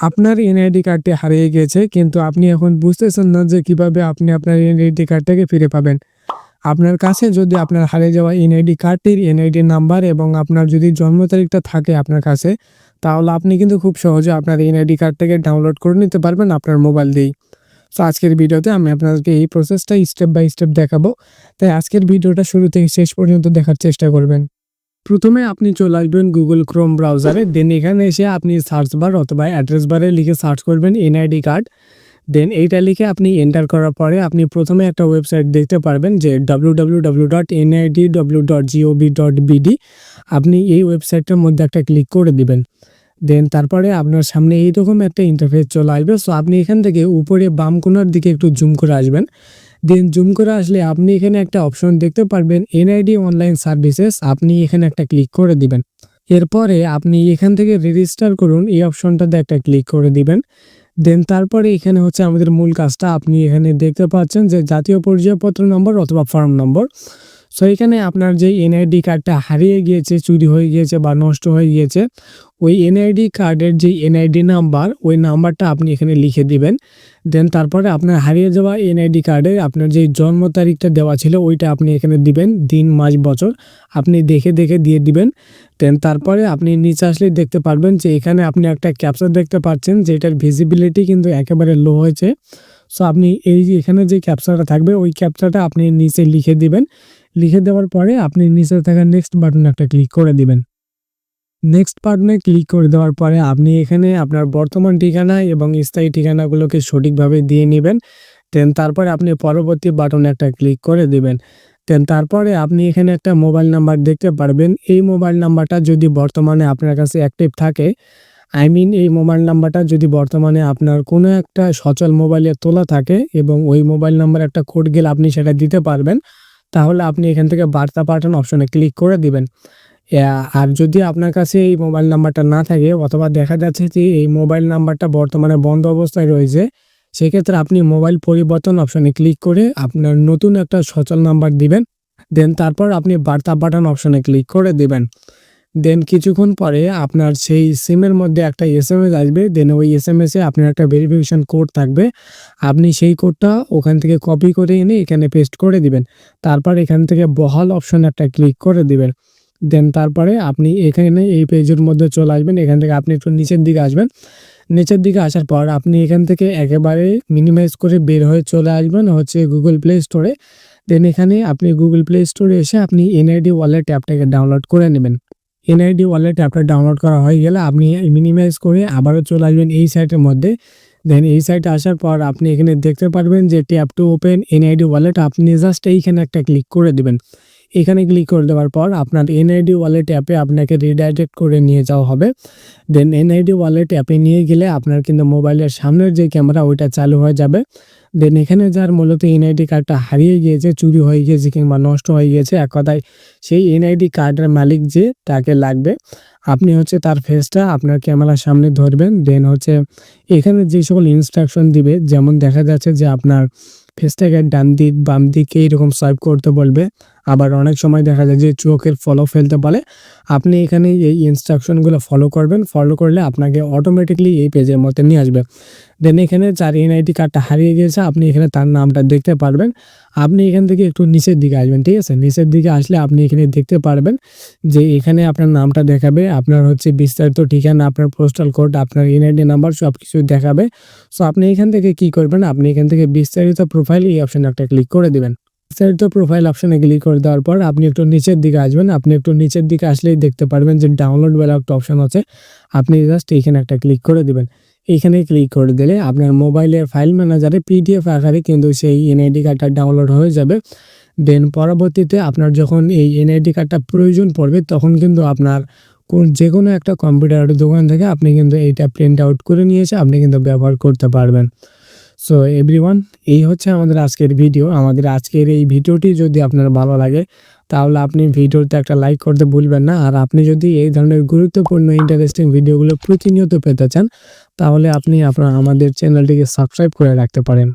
আপনার এনআইডি কার্ডটি হারিয়ে গিয়েছে কিন্তু আপনি এখন বুঝতেছেন না যে কীভাবে আপনি আপনার এনআইডি কার্ডটাকে ফিরে পাবেন। আপনার কাছে যদি আপনার হারিয়ে যাওয়া এনআইডি কার্ডটির এনআইডি নাম্বার এবং আপনার যদি জন্ম তারিখটা থাকে আপনার কাছে, তাহলে আপনি কিন্তু খুব সহজে আপনার এনআইডি কার্ডটাকে ডাউনলোড করে নিতে পারবেন আপনার মোবাইল দিয়েই। তো আজকের ভিডিওতে আমি আপনাদেরকে এই প্রসেসটা স্টেপ বাই স্টেপ দেখাবো। তাই আজকের ভিডিওটা শুরু থেকে শেষ পর্যন্ত দেখার চেষ্টা করবেন। প্রথমে আপনি চলে আসবেন গুগল ক্রোম ব্রাউজারে দেন এখানে এসে আপনি সার্চ বার অথবা অ্যাড্রেস বারে লিখে সার্চ করবেন এনআইডি কার্ড দেন এইটা লিখে আপনি এন্টার করার পরে আপনি প্রথমে একটা ওয়েবসাইট দেখতে পারবেন যে W W W dot NID W dot GOV dot BD আপনি এই ওয়েবসাইটটার মধ্যে একটা ক্লিক করে দিবেন। দেন তারপরে আপনার সামনে এইরকম একটা ইন্টারফেস চলে আসবে সো আপনি এখান থেকে উপরে বাম কোনার দিকে একটু জুম করে আসবেন। দেন জুম করে আসলে আপনি এখানে একটা অপশন দেখতে পারবেন এনআইডি অনলাইন সার্ভিসেস আপনি এখানে একটা ক্লিক করে দিবেন। এরপরে আপনি এখান থেকে রেজিস্টার করুন, এই অপশনটাতে একটা ক্লিক করে দিবেন। দেন তারপরে এখানে হচ্ছে আমাদের মূল কাজটা, আপনি এখানে দেখতে পাচ্ছেন যে জাতীয় পরিচয়পত্র নম্বর অথবা ফর্ম নম্বর সো এখানে আপনার যে এনআইডি কার্ডটা হারিয়ে গিয়েছে, চুরি হয়ে গিয়েছে বা নষ্ট হয়ে গিয়েছে, ওই এনআইডি কার্ডের যে এনআইডি নাম্বার ওই নাম্বারটা আপনি এখানে লিখে দিবেন। দেন তারপরে আপনার হারিয়ে যাওয়া এনআইডি কার্ডে আপনার যে জন্ম তারিখটা দেওয়া ছিল, ওইটা আপনি এখানে দিবেন, দিন, মাস, বছর। আপনি দেখে দেখে দিয়ে দিবেন। দেন তারপরে আপনি নিচে আসলে দেখতে পারবেন যে এখানে আপনি একটা ক্যাপচার দেখতে পাচ্ছেন, যেটার ভিজিবিলিটি কিন্তু একেবারে লো হয়েছে। সো আপনি এই এখানে যে ক্যাপচারটা থাকবে, ওই ক্যাপচারটা আপনি নিচে লিখে দিবেন। লিখে দেওয়ার পরে আপনি নিচে থাকা নেক্সট বাটনে একটা ক্লিক করে দিবেন। নেক্সট বাটনে ক্লিক করে দেওয়ার পরে আপনি এখানে আপনার বর্তমান ঠিকানা এবং স্থায়ী ঠিকানাগুলোকে সঠিকভাবে দিয়ে নেবেন। দেন তারপরে আপনি পরবর্তী বাটনে একটা ক্লিক করে দেবেন। দেন তারপরে আপনি এখানে একটা মোবাইল নাম্বার দেখতে পারবেন। এই মোবাইল নাম্বারটা যদি বর্তমানে আপনার কাছে অ্যাক্টিভ থাকে আই মিন এই মোবাইল নাম্বারটা যদি বর্তমানে আপনার কোনো একটা সচল মোবাইলে তোলা থাকে এবং ওই মোবাইল নাম্বার একটা কোড গেলে আপনি সেটা দিতে পারবেন, তাহলে আপনি এখান থেকে বার্তা পাঠান অপশনে ক্লিক করে দিবেন। আর যদি আপনার কাছে এই মোবাইল নাম্বারটা না থাকে, অথবা দেখা যাচ্ছে যে এই মোবাইল নাম্বারটা বর্তমানে বন্ধ অবস্থায় রয়েছে, সেক্ষেত্রে আপনি মোবাইল পরিবর্তন অপশনে ক্লিক করে আপনার নতুন একটা সচল নাম্বার দিবেন দেন তারপর আপনি বার্তা পাঠান অপশনে ক্লিক করে দিবেন। দেন কিছুক্ষণ পরে আপনার সেই সিমের মধ্যে একটা এস এম এস আসবে দেন ওই এস এম এসে আপনার একটা ভেরিফিকেশান কোড থাকবে। আপনি সেই কোডটা ওখান থেকে কপি করে এনে এখানে পেস্ট করে দিবেন। তারপর এখান থেকে বহাল অপশন একটা ক্লিক করে দিবেন। দেন তারপরে আপনি এখানে এই পেজের মধ্যে চলে আসবেন। এখান থেকে আপনি একটু নিচের দিকে আসবেন। নিচের দিকে আসার পর আপনি এখান থেকে একেবারে মিনিমাইজ করে বের হয়ে চলে আসবেন হচ্ছে গুগল প্লে স্টোরে দেন এখানে আপনি গুগল প্লে স্টোরে এসে আপনি এনআইডি ওয়ালেট অ্যাপটাকে ডাউনলোড করে নেবেন। এনআইডি ওয়ালেট অ্যাপটা ডাউনলোড করা হয়ে গেলে আপনি মিনিমাইজ করে আবারও চলে আসবেন এই সাইটের মধ্যে। দেন এই সাইটে আসার পর আপনি এখানে দেখতে পারবেন যে tap to open NID wallet আপনি জাস্ট এইখানে একটা ক্লিক করে দেবেন। এখানে ক্লিক করে দেওয়ার পর আপনার এনআইডি ওয়ালেট অ্যাপে আপনাকে রিডাইরেক্ট করে নিয়ে যাওয়া হবে। দেন এনআইডি ওয়ালেট অ্যাপে নিয়ে গেলে আপনার কিন্তু মোবাইলের সামনের যে ক্যামেরা ওইটা চালু হয়ে যাবে। দেন এখানে যার মূলত এনআইডি কার্ডটা হারিয়ে গিয়েছে, চুরি হয়ে গিয়েছে কিংবা নষ্ট হয়ে গিয়েছে, এক কথায় সেই এনআইডি কার্ডের মালিক যে তাকে লাগবে। আপনি হচ্ছে তার ফেসটা আপনার ক্যামেরার সামনে ধরবেন। দেন হচ্ছে এখানে যে সকল ইনস্ট্রাকশন দিবে, যেমন দেখা যাচ্ছে যে আপনার ফেসটাকে ডান দিক, বাম দিকে এইরকম সোয়াইপ করতে বলবে। আবার অনেক সময় দেখা যায় যে চোখের ফলো ফেলতে বলে আপনি এখানে এই ইনস্ট্রাকশনগুলো ফলো করবেন। ফলো করলে আপনাকে অটোমেটিকলি এই পেজের মধ্যে নিয়ে আসবে। দেন এখানে যার এনআইডি কার্ডটা হারিয়ে গিয়েছে। আপনি এখানে তার নামটা দেখতে পারবেন। আপনি এখান থেকে একটু নিচের দিকে আসবেন, ঠিক আছে? নিচের দিকে আসলে আপনি এখানে দেখতে পারবেন যে এখানে আপনার নামটা দেখাবে। আপনার হচ্ছে বিস্তারিত ঠিকানা, আপনার পোস্টাল কোড আপনার এনআইডি নাম্বার সব কিছু দেখাবে। সো আপনি এখান থেকে কি করবেন? আপনি এখান থেকে বিস্তারিত প্রোফাইল এই অপশানে একটা ক্লিক করে দেবেন। বিস্তারিত প্রোফাইল অপশানে ক্লিক করে দেওয়ার পর আপনি একটু নিচের দিকে আসবেন। আপনি একটু নিচের দিকে আসলেই দেখতে পারবেন যে ডাউনলোড বলে একটা অপশন আছে। আপনি জাস্ট এইখানে একটা ক্লিক করে দিবেন। এইখানে ক্লিক করে দিলে আপনার মোবাইলের ফাইল ম্যানেজারে পিডিএফ আকারে কিন্তু সেই এনআইডি কার্ডটা ডাউনলোড হয়ে যাবে। দেন পরবর্তীতে আপনার যখন এই এনআইডি কার্ডটা প্রয়োজন পড়বে, তখন কিন্তু আপনার কোন যে কোনো একটা কম্পিউটারের দোকান থেকে আপনি কিন্তু এইটা প্রিন্ট আউট করে নিয়েছে আপনি কিন্তু ব্যবহার করতে পারবেন। সো এভরিওয়ান এই হচ্ছে আমাদের আজকের ভিডিও আমাদের আজকের এই ভিডিওটি যদি আপনার ভালো লাগে, তাহলে আপনি ভিডিওতে একটা লাইক করতে ভুলবেন না। আর আপনি যদি এই ধরনের গুরুত্বপূর্ণ ইন্টারেস্টিং ভিডিওগুলো প্রতিনিয়ত পেতে চান, তাহলে আপনি আপনার আমাদের চ্যানেলটিকে সাবস্ক্রাইব করে রাখতে পারেন।